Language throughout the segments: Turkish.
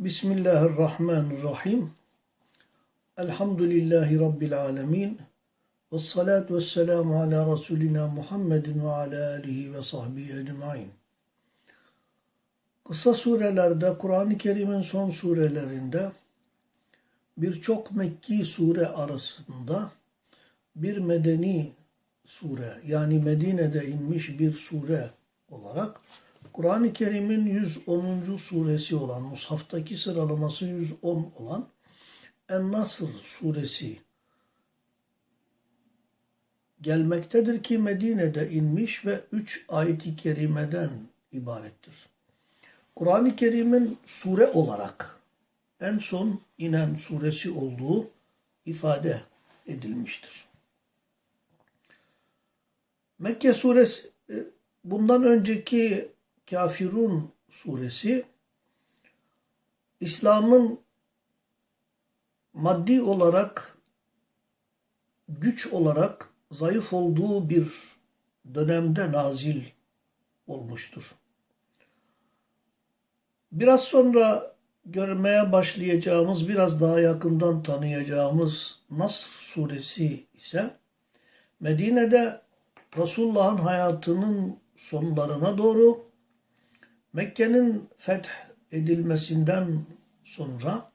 Bismillahirrahmanirrahim. Elhamdülillahi Rabbil alemin. Ve salatu ve selamu ala Resulina Muhammedin ve ala alihi ve sahbihi ecmain. Kısa surelerde, Kur'an-ı Kerim'in son surelerinde birçok Mekki sure arasında bir medeni sure yani Medine'de inmiş bir sure olarak Kur'an-ı Kerim'in 110. suresi olan, Musaf'taki sıralaması 110 olan En-Nasr suresi gelmektedir ki Medine'de inmiş ve 3 ayet-i kerimeden ibarettir. Kur'an-ı Kerim'in sure olarak en son inen suresi olduğu ifade edilmiştir. Mekke suresi bundan önceki Kafirun suresi İslam'ın maddi olarak güç olarak zayıf olduğu bir dönemde nazil olmuştur. Biraz sonra görmeye başlayacağımız, biraz daha yakından tanıyacağımız Nasr suresi ise Medine'de Resulullah'ın hayatının sonlarına doğru Mekke'nin feth edilmesinden sonra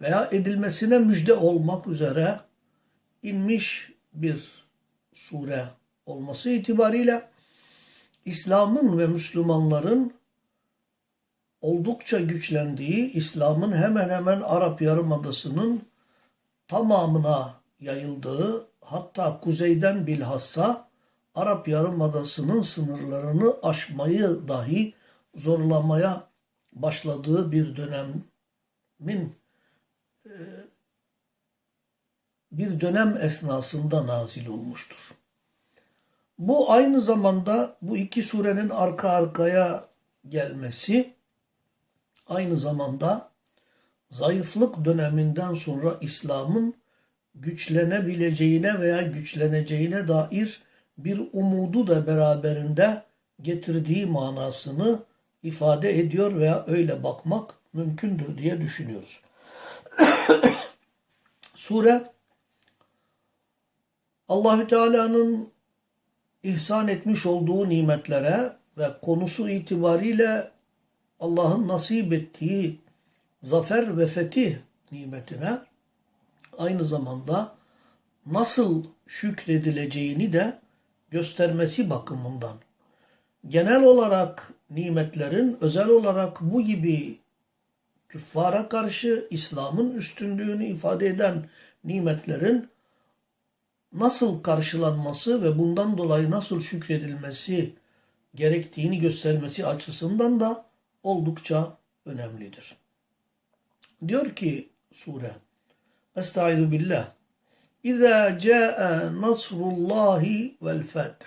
veya edilmesine müjde olmak üzere inmiş bir sure olması itibariyle İslam'ın ve Müslümanların oldukça güçlendiği, İslam'ın hemen hemen Arap Yarımadası'nın tamamına yayıldığı, hatta kuzeyden bilhassa Arap Yarımadası'nın sınırlarını aşmayı dahi zorlamaya başladığı bir dönemin e, bir dönem esnasında nazil olmuştur. Bu aynı zamanda bu iki surenin arka arkaya gelmesi aynı zamanda zayıflık döneminden sonra İslam'ın güçlenebileceğine veya güçleneceğine dair bir umudu da beraberinde getirdiği manasını ifade ediyor veya öyle bakmak mümkündür diye düşünüyoruz. Sure Allahü Teala'nın ihsan etmiş olduğu nimetlere ve konusu itibariyle Allah'ın nasip ettiği zafer ve fetih nimetine aynı zamanda nasıl şükredileceğini de göstermesi bakımından genel olarak nimetlerin özel olarak bu gibi küffara karşı İslam'ın üstünlüğünü ifade eden nimetlerin nasıl karşılanması ve bundan dolayı nasıl şükredilmesi gerektiğini göstermesi açısından da oldukça önemlidir. Diyor ki sure Estaizu billah İza ca'e nasrullahi vel feth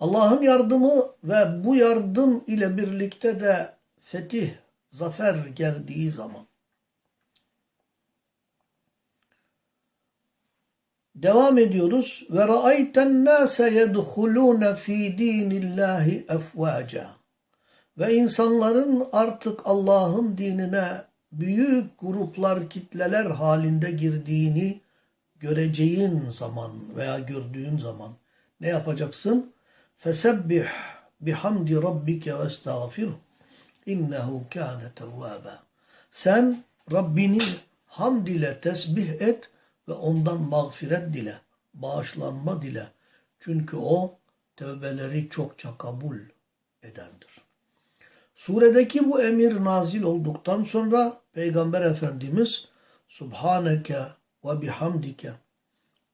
Allah'ın yardımı ve bu yardım ile birlikte de fetih, zafer geldiği zaman Devam ediyoruz. Ve ra'ayten nase yedhulun fi dinillahi efvaca. Ve insanların artık Allah'ın dinine büyük gruplar, kitleler halinde girdiğini göreceğin zaman veya gördüğün zaman ne yapacaksın? Fesebbih bihamdi rabbike ve estağfir innehu kâne tevvâbe. Sen Rabbini hamd ile tesbih et ve ondan mağfiret dile, bağışlanma dile. Çünkü o tövbeleri çokça kabul edendir. Suredeki bu emir nazil olduktan sonra Peygamber Efendimiz Subhaneke ve bihamdike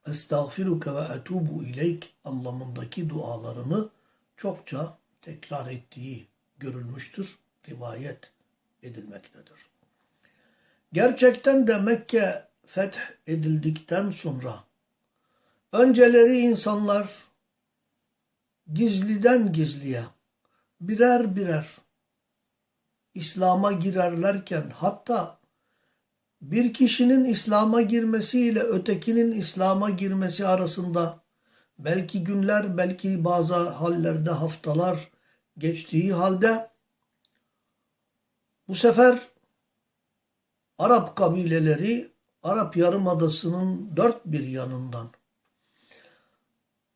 estağfiruke ve etubu ileyk anlamındaki dualarını çokça tekrar ettiği görülmüştür, rivayet edilmektedir. Gerçekten de Mekke feth edildikten sonra önceleri insanlar gizliden gizliye birer birer İslam'a girerlerken hatta bir kişinin İslam'a girmesiyle ötekinin İslam'a girmesi arasında belki günler, belki bazı hallerde haftalar geçtiği halde bu sefer Arap kabileleri Arap Yarımadası'nın dört bir yanından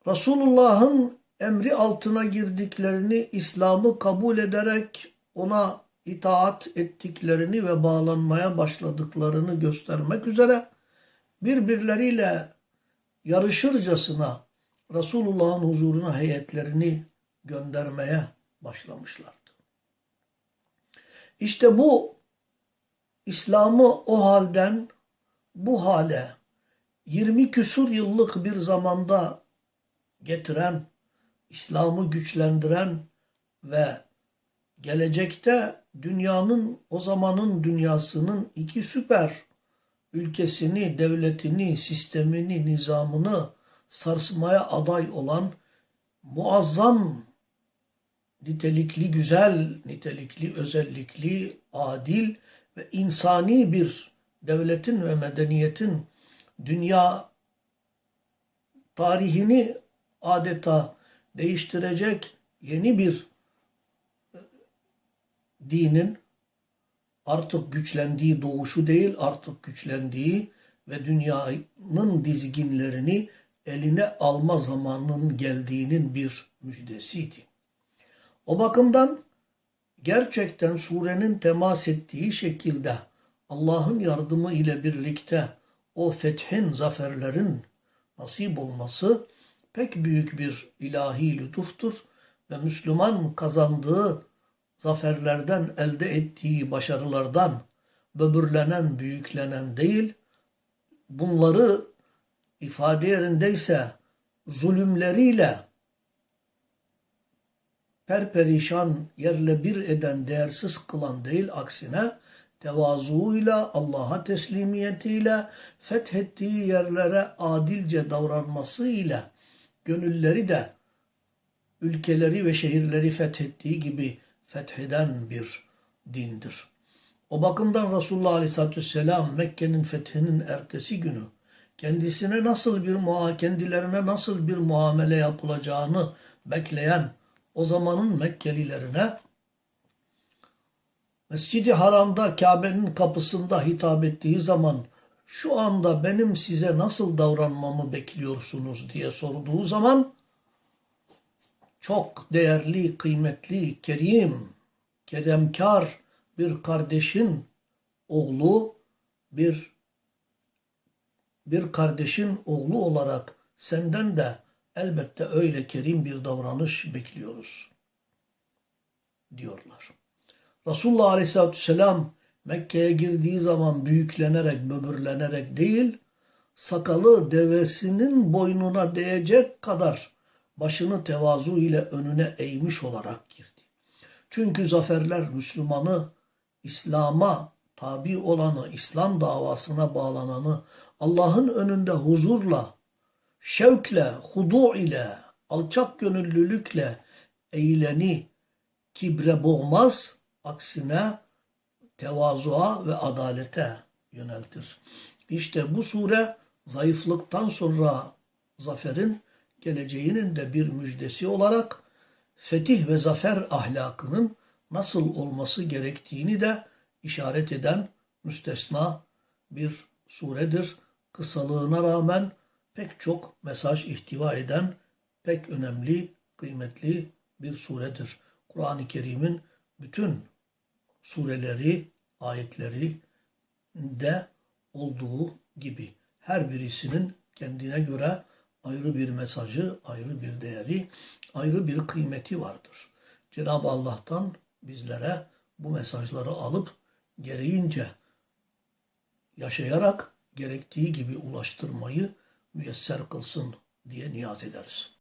Resulullah'ın emri altına girdiklerini, İslam'ı kabul ederek ona itaat ettiklerini ve bağlanmaya başladıklarını göstermek üzere birbirleriyle yarışırcasına Resulullah'ın huzuruna heyetlerini göndermeye başlamışlardı. İşte bu İslam'ı o halden bu hale 20 küsur yıllık bir zamanda getiren, İslam'ı güçlendiren ve gelecekte dünyanın o zamanın dünyasının iki süper ülkesini, devletini, sistemini, nizamını sarsmaya aday olan muazzam nitelikli, güzel nitelikli, özellikli, adil ve insani bir devletin ve medeniyetin dünya tarihini adeta değiştirecek yeni bir dinin artık güçlendiği doğuşu değil artık güçlendiği ve dünyanın dizginlerini eline alma zamanının geldiğinin bir müjdesiydi. O bakımdan gerçekten surenin temas ettiği şekilde Allah'ın yardımı ile birlikte o fethin, zaferlerin nasip olması pek büyük bir ilahi lütuftur ve Müslüman kazandığı zaferlerden elde ettiği başarılardan böbürlenen, büyüklenen değil, bunları ifade yerindeyse zulümleriyle perperişan yerle bir eden, değersiz kılan değil, aksine tevazuuyla, Allah'a teslimiyetiyle, fethettiği yerlere adilce davranmasıyla gönülleri de ülkeleri ve şehirleri fethettiği gibi fetheden bir dindir. O bakımdan Resulullah Aleyhisselatü Vesselam Mekke'nin fethinin ertesi günü kendisine nasıl bir kendilerine nasıl bir muamele yapılacağını bekleyen o zamanın Mekkelilerine Mescid-i Haram'da Kabe'nin kapısında hitap ettiği zaman şu anda benim size nasıl davranmamı bekliyorsunuz diye sorduğu zaman çok değerli, kıymetli, kerim, keremkar bir kardeşin oğlu, bir bir kardeşin oğlu olarak senden de elbette öyle kerim bir davranış bekliyoruz diyorlar. Resulullah Aleyhisselatü Vesselam Mekke'ye girdiği zaman büyüklenerek, böbürlenerek değil, sakalı devesinin boynuna değecek kadar başını tevazu ile önüne eğmiş olarak girdi. Çünkü zaferler Müslümanı İslam'a tabi olanı, İslam davasına bağlananı Allah'ın önünde huzurla, şevkle, hudu ile, alçak gönüllülükle eğileni kibre boğmaz, aksine tevazuğa ve adalete yöneltir. İşte bu sure zayıflıktan sonra zaferin geleceğinin de bir müjdesi olarak fetih ve zafer ahlakının nasıl olması gerektiğini de işaret eden müstesna bir suredir. Kısalığına rağmen pek çok mesaj ihtiva eden pek önemli, kıymetli bir suredir. Kur'an-ı Kerim'in bütün sureleri, ayetleri de olduğu gibi her birisinin kendine göre ayrı bir mesajı, ayrı bir değeri, ayrı bir kıymeti vardır. Cenab-ı Allah'tan bizlere bu mesajları alıp gereğince yaşayarak gerektiği gibi ulaştırmayı müyesser kılsın diye niyaz ederiz.